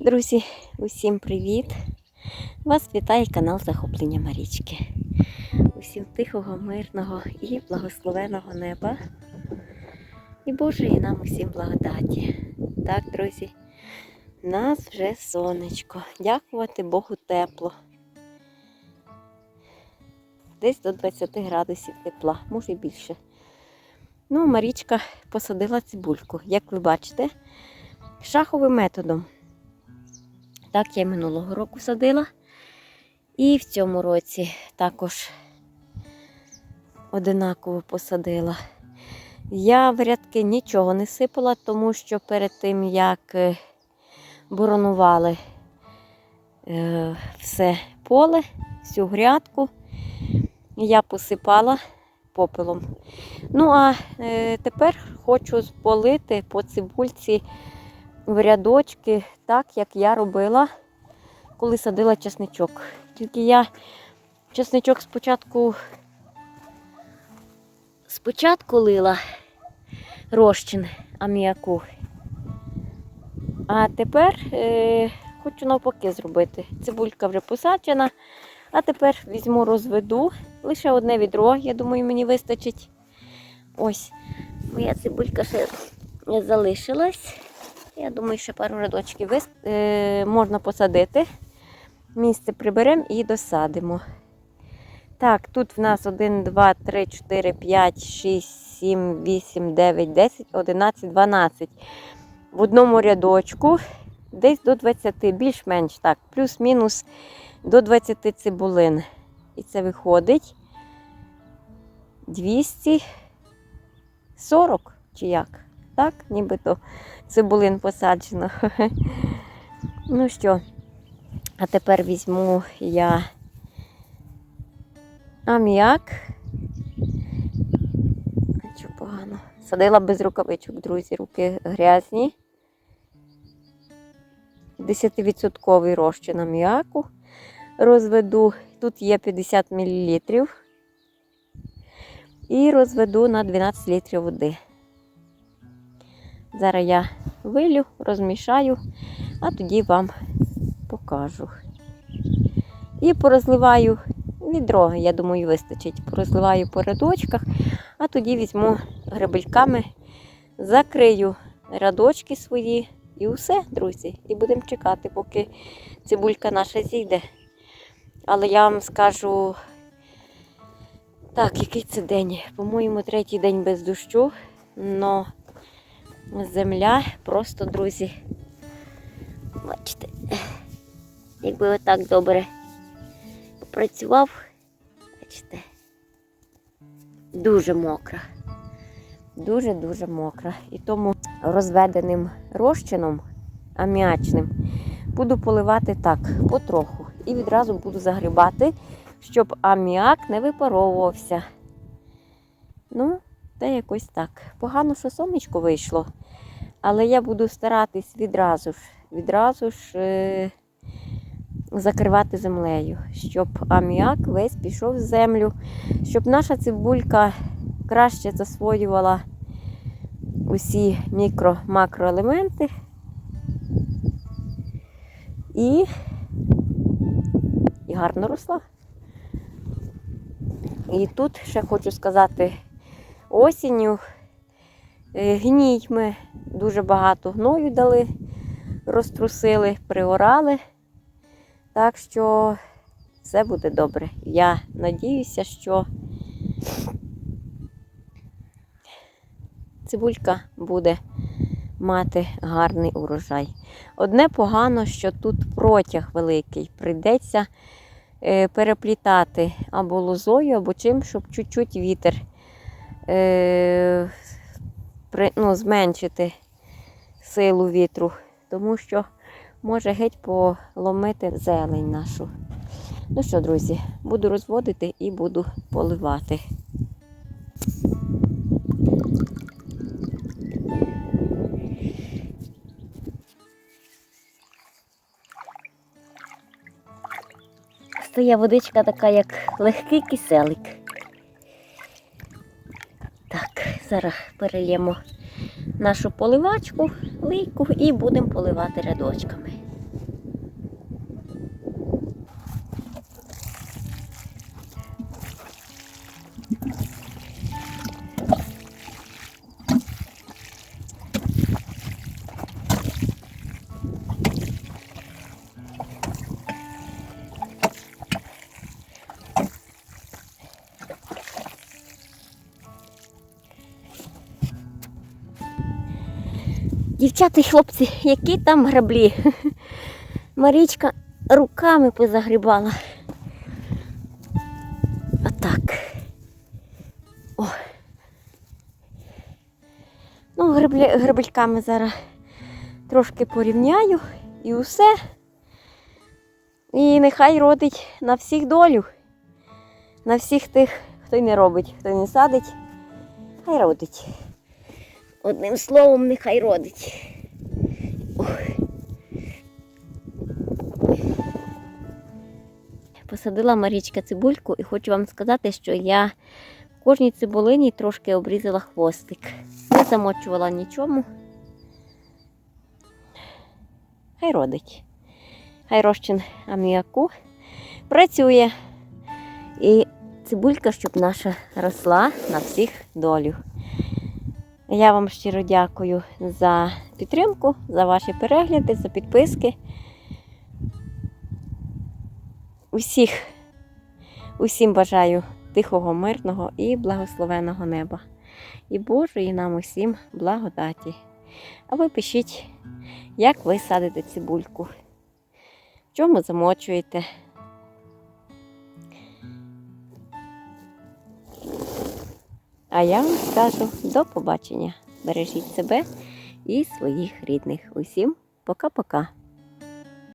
Друзі, усім привіт! Вас вітає канал Захоплення Марічки. Усім тихого, мирного і благословеного неба. І Божої нам усім благодаті. Так, друзі, нас вже сонечко. Дякувати Богу тепло. Десь до 20 градусів тепла, може більше. Ну, Марічка посадила цибульку, як ви бачите, шаховим методом. Так, я минулого року садила. І в цьому році також одинаково посадила. Я в рядки нічого не сипала, тому що перед тим, як е, боронували е, все поле, всю грядку, я посипала попелом. Ну, а е, тепер хочу полити по цибульці в рядочки, так як я робила, коли садила чесничок. Тільки я чесничок спочатку спочатку лила розчин аміаку. А тепер е, хочу навпаки зробити. Цибулька вже посаджена. А тепер візьму, розведу. Лише одне відро, я думаю, мені вистачить. Ось, моя цибулька ще залишилась. Я думаю, що пару рядочків вис... е, можна посадити. Місце приберемо і досадимо. Так, тут в нас 1, 2, 3, 4, 5, 6, 7, 8, 9, 10, 11, 12. В одному рядочку десь до 20, більш-менш так, плюс-мінус до 20 цибулин. І це виходить 240 чи як? Так, нібито цибулин посаджено. Ну що, а тепер візьму я аміак. А Що погано. Садила без рукавичок, друзі, руки грязні. 10% розчин аміаку розведу. Тут є 50 мл. І розведу на 12 літрів води. Зараз я вилю, розмішаю, а тоді вам покажу. І порозливаю відро, я думаю, вистачить. Порозливаю по рядочках, а тоді візьму гребельками, закрию рядочки свої і все, друзі. І будемо чекати, поки цибулька наша зійде. Але я вам скажу, так, який це день? По-моєму, третій день без дощу, но земля просто, друзі. Бачите, якби отак добре попрацював, бачите, дуже мокра. Дуже-дуже мокра. І тому розведеним розчином аміачним буду поливати так, потроху. І відразу буду загрібати, щоб аміак не випаровувався. Ну, та якось так. Погано, що сонечко вийшло. Але я буду старатись відразу ж, відразу ж е- закривати землею, щоб аміак весь пішов в землю, щоб наша цибулька краще засвоювала усі мікро-макроелементи. І, і гарно росла. І тут ще хочу сказати, осінню гній ми дуже багато гною дали, розтрусили, приорали. Так що все буде добре. Я надіюся, що цибулька буде мати гарний урожай. Одне погано, що тут протяг великий. Прийдеться е, переплітати або лозою, або чим, щоб чуть-чуть вітер е, ну, зменшити силу вітру, тому що може геть поломити зелень нашу. Ну що, друзі, буду розводити і буду поливати. Стає водичка така, як легкий киселик. Зараз перельємо нашу поливачку, лийку і будемо поливати рядочками. Дівчата і хлопці, які там граблі. Марічка руками позагрібала. Отак. О. Ну, греблі, гребельками зараз трошки порівняю і усе. І нехай родить на всіх долю. На всіх тих, хто й не робить, хто й не садить, хай родить. Одним словом, нехай родить. Посадила Марічка цибульку і хочу вам сказати, що я кожній цибулині трошки обрізала хвостик. Не замочувала нічому. Хай родить. Хай розчин аміаку працює. І цибулька, щоб наша росла на всіх долю. Я вам щиро дякую за підтримку, за ваші перегляди, за підписки. Усіх, усім бажаю тихого, мирного і благословеного неба. І Божої нам усім благодаті. А ви пишіть, як ви садите цибульку, в чому замочуєте. А я вам скажу до побачення. Бережіть себе і своїх рідних. Усім пока-пока.